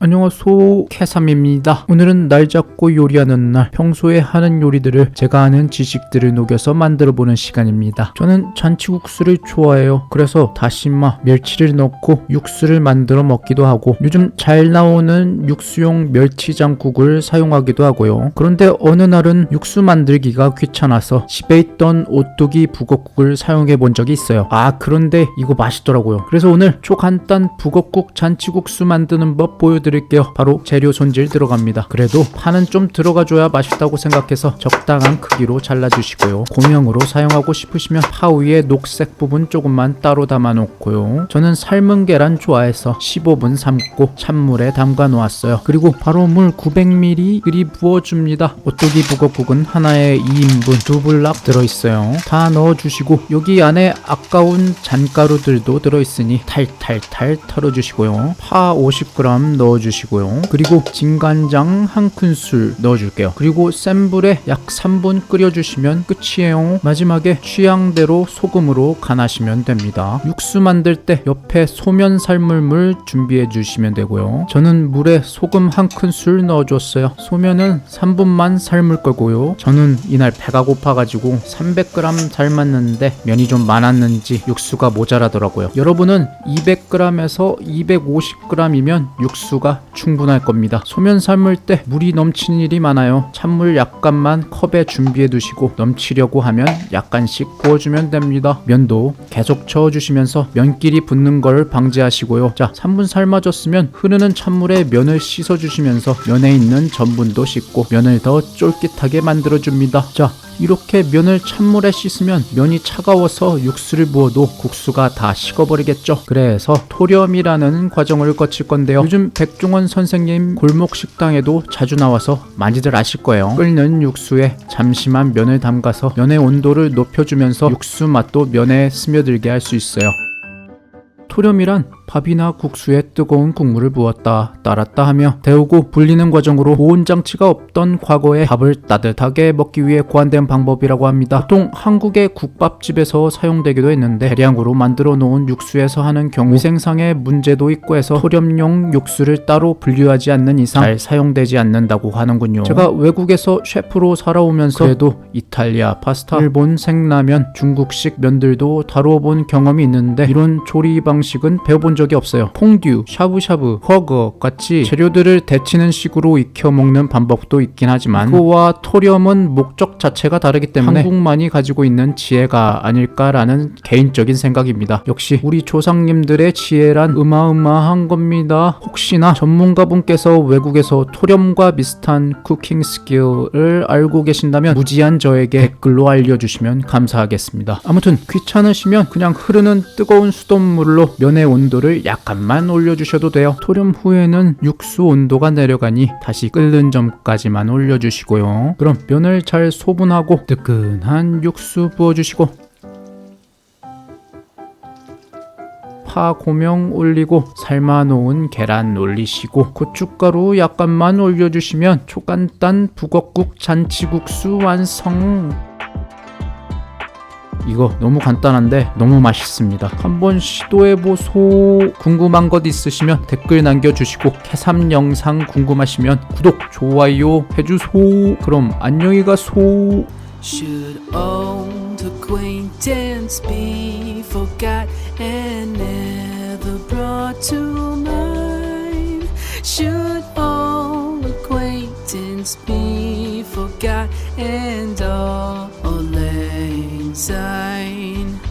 안녕하소 캐삼입니다. 오늘은 날 잡고 요리하는 날 평소에 하는 요리들을 제가 아는 지식들을 녹여서 만들어 보는 시간입니다. 저는 잔치국수를 좋아해요. 그래서 다시마, 멸치를 넣고 육수를 만들어 먹기도 하고 요즘 잘 나오는 육수용 멸치장국을 사용하기도 하고요. 그런데 어느 날은 육수 만들기가 귀찮아서 집에 있던 오뚜기 북엇국을 사용해 본 적이 있어요. 아 그런데 이거 맛있더라고요. 그래서 오늘 초간단 북엇국 잔치국수 만드는 법 보여드릴게요. 바로 재료 손질 들어갑니다. 그래도 파는 좀 들어가줘야 맛있다고 생각해서 적당한 크기로 잘라주시고요. 고명으로 사용하고 싶으시면 파 위에 녹색 부분 조금만 따로 담아 놓고요. 저는 삶은 계란 좋아해서 15분 삶고 찬물에 담가 놓았어요. 그리고 바로 물 900ml 그리 부어줍니다. 오뚜기 북엇국은 하나에 2인분 두 블락 들어있어요. 다 넣어주시고 여기 안에 아까운 잔가루들도 들어있으니 탈탈탈 털어주시고요. 파 50g 넣어 주시고요. 그리고 진간장 한 큰술 넣어줄게요. 그리고 센 불에 약 3분 끓여주시면 끝이에요. 마지막에 취향대로 소금으로 간하시면 됩니다. 육수 만들 때 옆에 소면 삶을 물 준비해 주시면 되고요. 저는 물에 소금 한 큰술 넣어줬어요. 소면은 3분만 삶을 거고요. 저는 이날 배가 고파가지고 300g 삶았는데 면이 좀 많았는지 육수가 모자라더라고요. 여러분은 200g에서 250g이면 육수가 충분할 겁니다. 소면 삶을 때 물이 넘치는 일이 많아요. 찬물 약간만 컵에 준비해 두시고 넘치려고 하면 약간씩 부어주면 됩니다. 면도 계속 저어주시면서 면끼리 붙는 걸 방지하시고요. 자, 3분 삶아졌으면 흐르는 찬물에 면을 씻어주시면서 면에 있는 전분도 씻고 면을 더 쫄깃하게 만들어줍니다. 자, 이렇게 면을 찬물에 씻으면 면이 차가워서 육수를 부어도 국수가 다 식어버리겠죠. 그래서 토렴이라는 과정을 거칠 건데요. 요즘 백종원 선생님 골목 식당에도 자주 나와서 많이들 아실 거예요. 끓는 육수에 잠시만 면을 담가서 면의 온도를 높여주면서 육수 맛도 면에 스며들게 할 수 있어요. 토렴이란 밥이나 국수에 뜨거운 국물을 부었다 따랐다 하며 데우고 불리는 과정으로 보온 장치가 없던 과거에 밥을 따뜻하게 먹기 위해 고안된 방법이라고 합니다. 보통 한국의 국밥집에서 사용되기도 했는데 대량으로 만들어 놓은 육수에서 하는 경우 위생상의 문제도 있고 해서 토렴용 육수를 따로 분류하지 않는 이상 잘 사용되지 않는다고 하는군요. 제가 외국에서 셰프로 살아오면서 그래도 이탈리아 파스타, 일본 생라면, 중국식 면들도 다루어 본 경험이 있는데 이런 조리 방식은 배워본 적이 없어요. 퐁듀, 샤브샤브, 허거 같이 재료들을 데치는 식으로 익혀 먹는 방법도 있긴 하지만 그와 토렴은 목적 자체가 다르기 때문에 한국만이 가지고 있는 지혜가 아닐까라는 개인적인 생각입니다. 역시 우리 조상님들의 지혜란 어마어마한 겁니다. 혹시나 전문가분께서 외국에서 토렴과 비슷한 쿠킹 스킬을 알고 계신다면 무지한 저에게 댓글로 알려주시면 감사하겠습니다. 아무튼 귀찮으시면 그냥 흐르는 뜨거운 수돗물로 면의 온도를 약간만 올려주셔도 돼요. 토렴 후에는 육수 온도가 내려가니 다시 끓는 점까지만 올려주시고요. 그럼 면을 잘 소분하고 뜨끈한 육수 부어주시고 파 고명 올리고 삶아놓은 계란 올리시고 고춧가루 약간만 올려주시면 초간단 북엇국 잔치국수 완성! 이거 너무 간단한데 너무 맛있습니다. 한번 시도해보소. 궁금한 것 있으시면 댓글 남겨주시고 캐삼 영상 궁금하시면 구독, 좋아요 해주소. 그럼 안녕히 가소. Should old acquaintance be forgot and all inside.